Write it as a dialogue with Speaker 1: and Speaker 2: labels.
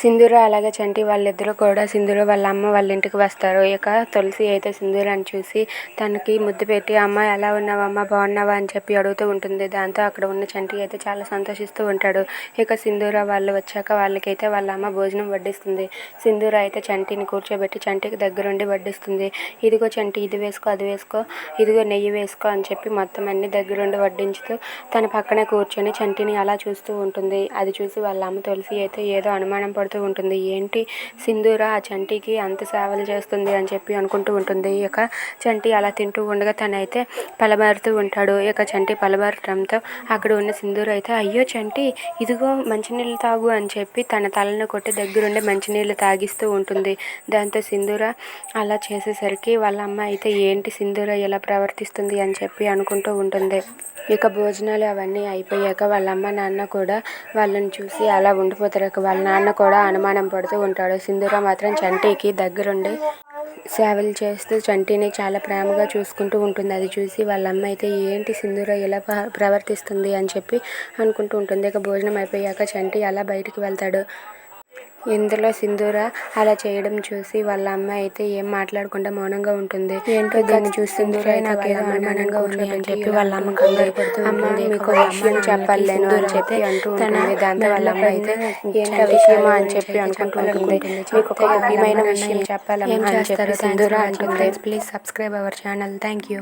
Speaker 1: సింధూర అలాగే చంటి వాళ్ళిద్దరూ కూడా సింధూర వాళ్ళ అమ్మ వాళ్ళ ఇంటికి వస్తారు. ఇక తులసి అయితే సింధూరాన్ని చూసి తనకి ముద్దు పెట్టి అమ్మ ఎలా ఉన్నావమ్మా బాగున్నావా? అని చెప్పి అడుగుతూ ఉంటుంది. దాంతో అక్కడ ఉన్న చంటి అయితే చాలా సంతోషిస్తూ ఉంటాడు. ఇక సింధూర వాళ్ళు వచ్చాక వాళ్ళకైతే వాళ్ళ అమ్మ భోజనం వడ్డిస్తుంది. సింధూర అయితే చంటిని కూర్చోబెట్టి చంటికి దగ్గరుండి వడ్డిస్తుంది. ఇదిగో చంటి ఇది వేసుకో అది వేసుకో ఇదిగో నెయ్యి వేసుకో అని చెప్పి మొత్తం అన్ని దగ్గరుండి వడ్డించుతూ తన పక్కనే కూర్చొని చంటిని అలా చూస్తూ ఉంటుంది. అది చూసి వాళ్ళ అమ్మ తులసి అయితే ఏదో అనుమానం పడుతుంది పడుతూ ఉంటుంది. ఏంటి సింధూర ఆ చంటికి అంత సేవలు చేస్తుంది అని చెప్పి అనుకుంటూ ఉంటుంది. ఇక చంటి అలా తింటూ ఉండగా తనైతే పలబారుతూ ఉంటాడు. ఇక చంటి పలబారటంతో అక్కడ ఉన్న సింధూర అయితే అయ్యో చంటి ఇదిగో మంచినీళ్ళు తాగు అని చెప్పి తన తలను కొట్టి దగ్గరుండి మంచినీళ్ళు తాగిస్తూ ఉంటుంది. దాంతో సింధూర అలా చేసేసరికి వాళ్ళ అమ్మ అయితే ఏంటి సింధూర ఎలా ప్రవర్తిస్తుంది అని చెప్పి అనుకుంటూ ఉంటుంది. ఇక భోజనాలు అవన్నీ అయిపోయాక వాళ్ళ అమ్మ నాన్న కూడా వాళ్ళని చూసి అలా ఉండిపోతారు. వాళ్ళ నాన్న కూడా అనుమానం పడుతూ ఉంటాడు. సింధూర మాత్రం చంటికి దగ్గరుండి సేవలు చేస్తూ చంటిని చాలా ప్రేమగా చూసుకుంటూ ఉంటుంది. అది చూసి వాళ్ళ అమ్మ అయితే ఏంటి సింధూర ఇలా ప్రవర్తిస్తుంది? అని చెప్పి అనుకుంటూ ఉంటుంది. ఇక భోజనం అయిపోయాక చంటి అలా బయటికి వెళ్తాడు. ఇందులో సింధూర అలా చేయడం చూసి వాళ్ళ అమ్మ అయితే ఏం మాట్లాడకుండా మౌనంగా ఉంటుంది. ఏంటో దాన్ని చూసి సింధూర నాకు ఏదో అనుమానంగా ఉంది అని చెప్పి వాళ్ళ అమ్మ కంగారు పడుతూ అమ్మ మీకు విషయం చెప్పలేను అని చెప్పి అంటూ ఉంటుంది. దాంతో వాళ్ళ అమ్మ అయితే ఏంటో విషయమా అని చెప్పి అనుకుంటూ ఉంటుంది. మీకు ఒక ముఖ్యమైన విషయం చెప్పాలమ్మా అని చెప్పి సింధూర అంటుంది. Please subscribe our channel. Thank you.